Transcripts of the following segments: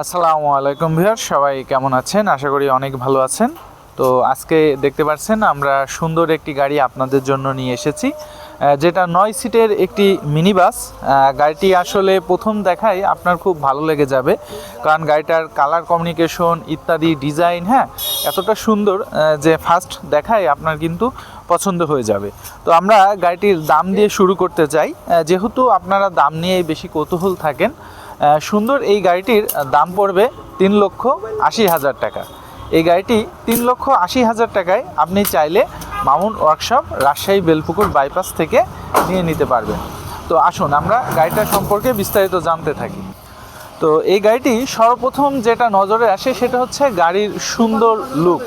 আসসালামু আলাইকুম ভিয়ার সবাই কেমন আছেন? আশা করি অনেক ভালো আছেন। তো আজকে দেখতে পাচ্ছেন, আমরা সুন্দর একটি গাড়ি আপনাদের জন্য নিয়ে এসেছি যেটা নয় সিটের একটি মিনি বাস গাড়িটি আসলে প্রথম দেখায় আপনার খুব ভালো লেগে যাবে, কারণ গাড়িটার কালার কমিউনিকেশন ইত্যাদি ডিজাইন হ্যাঁ এতটা সুন্দর যে ফার্স্ট দেখায় আপনার কিন্তু পছন্দ হয়ে যাবে। তো আমরা গাড়িটির দাম দিয়ে শুরু করতে চাই। যেহেতু আপনারা দাম নিয়ে বেশি কৌতূহল থাকেন সুন্দর এই গাড়িটির দাম পড়বে তিন লক্ষ আশি হাজার টাকা। এই গাড়িটি তিন লক্ষ আশি হাজার টাকায় আপনি চাইলে মামুন ওয়ার্কশপ, রাজশাহী বেলপুকুর বাইপাস থেকে নিয়ে নিতে পারবেন। তো আসুন, আমরা গাড়িটা সম্পর্কে বিস্তারিত জানতে থাকি। তো এই গাড়িটি সর্বপ্রথম যেটা নজরে আসে সেটা হচ্ছে গাড়ির সুন্দর লুক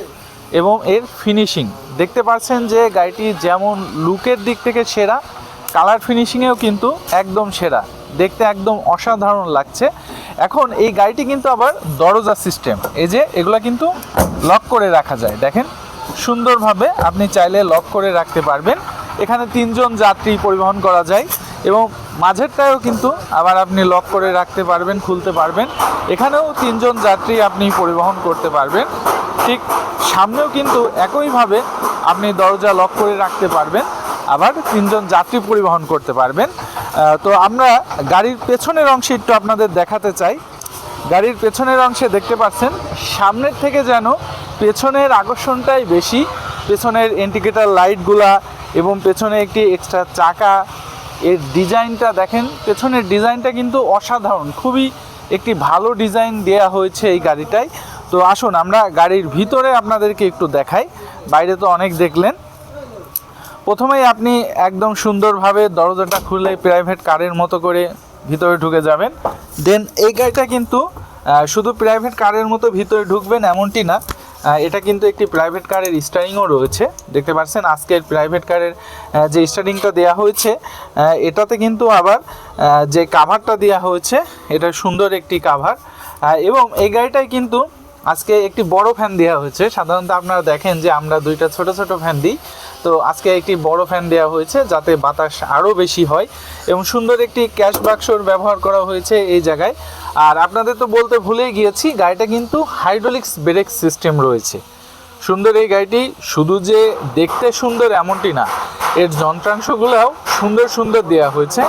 এবং এর ফিনিশিং দেখতে পাচ্ছেন যে গাড়িটি যেমন লুকের দিক থেকে সেরা, কালার ফিনিশিংয়েও কিন্তু একদম সেরা। দেখতে একদম অসাধারণ লাগছে। এখন এই গাড়িটি কিন্তু আবার দরজা সিস্টেম। এই যে এগুলা কিন্তু লক করে রাখা যায়। দেখেন, সুন্দরভাবে আপনি চাইলে লক করে রাখতে পারবেন। এখানে তিনজন যাত্রী পরিবহন করা যায় এবং মাঝেরটাও কিন্তু আবার আপনি লক করে রাখতে পারবেন, খুলতে পারবেন। এখানেও তিনজন যাত্রী আপনি পরিবহন করতে পারবেন। ঠিক সামনেও কিন্তু একইভাবে আপনি দরজা লক করে রাখতে পারবেন, আবার তিনজন যাত্রী পরিবহন করতে পারবেন। তো আমরা গাড়ির পেছনের অংশে একটু আপনাদের দেখাতে চাই। গাড়ির পেছনের অংশে দেখতে পাচ্ছেন, সামনের থেকে যেন পেছনের আকর্ষণটাই বেশি। পেছনের ইন্ডিকেটার লাইটগুলা এবং পেছনে একটি এক্সট্রা চাকা, এর ডিজাইনটা দেখেন, পেছনের ডিজাইনটা কিন্তু অসাধারণ। খুবই একটি ভালো ডিজাইন দেয়া হয়েছে এই গাড়িটায়। তো আসুন, আমরা গাড়ির ভিতরে আপনাদেরকে একটু দেখাই। বাইরে তো অনেক দেখলেন। প্রথমেই আপনি একদম সুন্দরভাবে দরজাটা খুলে প্রাইভেট কারের মতো করে ভিতরে ঢুকে যাবেন। দেন এই গাড়িটা কিন্তু শুধু প্রাইভেট কারের মতো ভিতরে ঢুকবেন এমনটি না। এটা কিন্তু একটি প্রাইভেট কারের স্টারিংও রয়েছে। দেখতে পাচ্ছেন, আজকের প্রাইভেট কারের যে স্টারিংটা দেওয়া হয়েছে এটাতে কিন্তু আবার যে কাভারটা দেওয়া হয়েছে, এটা সুন্দর একটি কাভার এবং এই গাড়িটায় কিন্তু আজকে একটি বড় ফ্যান দেওয়া হয়েছে। সাধারণত আপনারা দেখেন যে আমরা দুইটা ছোট ছোট ফ্যান দিই। তো আজকে একটি বড় ফ্যান দেওয়া হয়েছে যাতে বাতাস আরও বেশি হয় এবং সুন্দর একটি ক্যাশ বাক্সর ব্যবহার করা হয়েছে এই জায়গায়। আর আপনাদের তো বলতে ভুলেই গিয়েছি, গাড়িটা কিন্তু হাইড্রোলিক্স ব্রেক সিস্টেম রয়েছে। সুন্দর এই গাড়িটি শুধু যে দেখতে সুন্দর এমনটি না, এর যন্ত্রাংশগুলোও সুন্দর সুন্দর দেওয়া হয়েছে।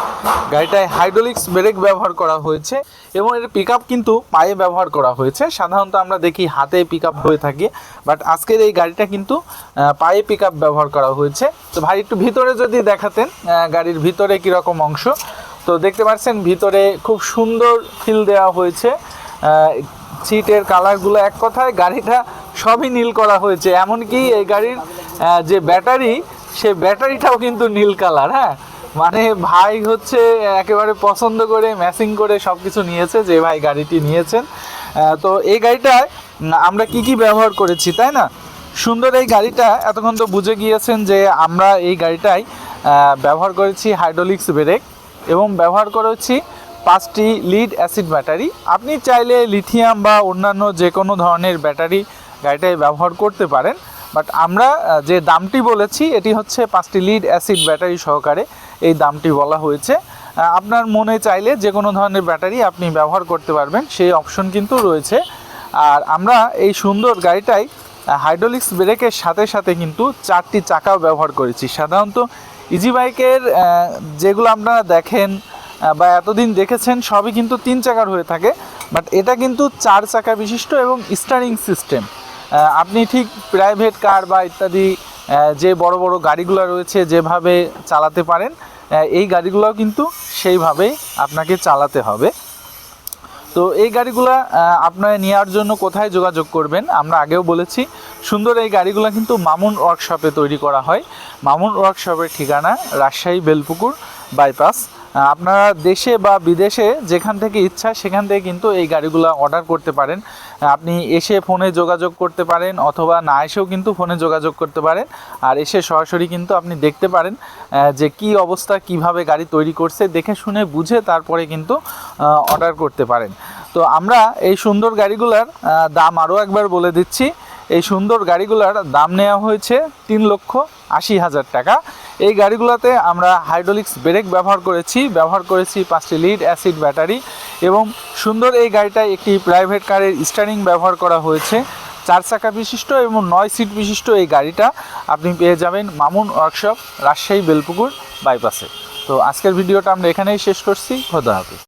গাড়িটায় হাইড্রোলিক্স ব্রেক ব্যবহার করা হয়েছে এবং এর পিক কিন্তু পায়ে ব্যবহার করা হয়েছে। সাধারণত আমরা দেখি হাতে পিক হয়ে থাকে বাট আজকের এই গাড়িটা কিন্তু পায়ে পিক ব্যবহার করা হয়েছে। তো ভাই, একটু ভিতরে যদি দেখাতেন গাড়ির ভিতরে কীরকম অংশ। তো দেখতে পাচ্ছেন ভিতরে খুব সুন্দর ফিল দেওয়া হয়েছে। সিটের কালারগুলো এক কথায় গাড়িটা সবই নীল করা হয়েছে। এমনকি এই গাড়ির যে ব্যাটারি সে ব্যাটারিটাও কিন্তু নীল কালার হ্যাঁ? মানে ভাই হচ্ছে একেবারে পছন্দ করে ম্যাচিং করে সব কিছু নিয়েছে, যে ভাই গাড়িটি নিয়েছেন। তো এই গাড়িটায় আমরা কি কি ব্যবহার করেছি, তাই না? সুন্দর এই গাড়িটা এতক্ষণ তো বুঝে গিয়েছেন যে আমরা এই গাড়িটায় ব্যবহার করেছি হাইড্রোলিক্স ব্রেক এবং ব্যবহার করেছি পাঁচটি লিড অ্যাসিড ব্যাটারি। আপনি চাইলে লিথিয়াম বা অন্যান্য যে কোনো ধরনের ব্যাটারি গাড়িটায় ব্যবহার করতে পারেন। বাট আমরা যে দামটি বলেছি, এটি হচ্ছে পাঁচটি লিড অ্যাসিড ব্যাটারি সহকারে এই দামটি বলা হয়েছে। আপনার মনে চাইলে যে কোনো ধরনের ব্যাটারি আপনি ব্যবহার করতে পারবেন, সেই অপশন কিন্তু রয়েছে। আর আমরা এই সুন্দর গাড়িটাই হাইড্রোলিক্স ব্রেকের সাথে সাথে কিন্তু চারটি চাকাও ব্যবহার করেছি। সাধারণত ইজি বাইকের যেগুলো আপনারা দেখেন বা এতদিন দেখেছেন, সবই কিন্তু তিন চাকার হয়ে থাকে। বাট এটা কিন্তু চার চাকা বিশিষ্ট এবং স্টারিং সিস্টেম আপনি ঠিক প্রাইভেট কার বা ইত্যাদি যে বড় বড় গাড়িগুলো রয়েছে যেভাবে চালাতে পারেন এই গাড়িগুলোও কিন্তু সেইভাবেই আপনাকে চালাতে হবে। তো এই গাড়িগুলা আপনারা নেওয়ার জন্য কোথায় যোগাযোগ করবেন? আমরা আগেও বলেছি, সুন্দর এই গাড়িগুলো কিন্তু মামুন ওয়ার্কশপে তৈরি করা হয়। মামুন ওয়ার্কশপের ঠিকানা রাজশাহী, বেলপুকুর বাইপাস আপনারা দেশে বা বিদেশে যেখান থেকে ইচ্ছা সেখান থেকে কিন্তু এই গাড়িগুলো অর্ডার করতে পারেন। আপনি এসে ফোনে যোগাযোগ করতে পারেন অথবা না এসেও কিন্তু ফোনে যোগাযোগ করতে পারেন। আর এসে সরাসরি কিন্তু আপনি দেখতে পারেন যে কি অবস্থা, কীভাবে গাড়ি তৈরি করছে, দেখে শুনে বুঝে তারপরে কিন্তু অর্ডার করতে পারেন। তো আমরা এই সুন্দর গাড়িগুলার দাম আরও একবার বলে দিচ্ছি। এই সুন্দর গাড়িগুলার দাম নেওয়া হয়েছে তিন লক্ষ আশি হাজার টাকা। এই গাড়িগুলোতে আমরা হাইড্রোলিক্স ব্রেক ব্যবহার করেছি ব্যবহার করেছি পাঁচটি লিড অ্যাসিড ব্যাটারি এবং সুন্দর এই গাড়িটায় একটি প্রাইভেট কারের স্টারিং ব্যবহার করা হয়েছে। চার চাকা বিশিষ্ট এবং নয় সিট বিশিষ্ট এই গাড়িটা আপনি পেয়ে যাবেন মামুন ওয়ার্কশপ, রাজশাহী, বেলপুকুর, বাইপাসে। তো আজকের ভিডিওটা আমরা এখানেই শেষ করছি। খোদা হাফিজ।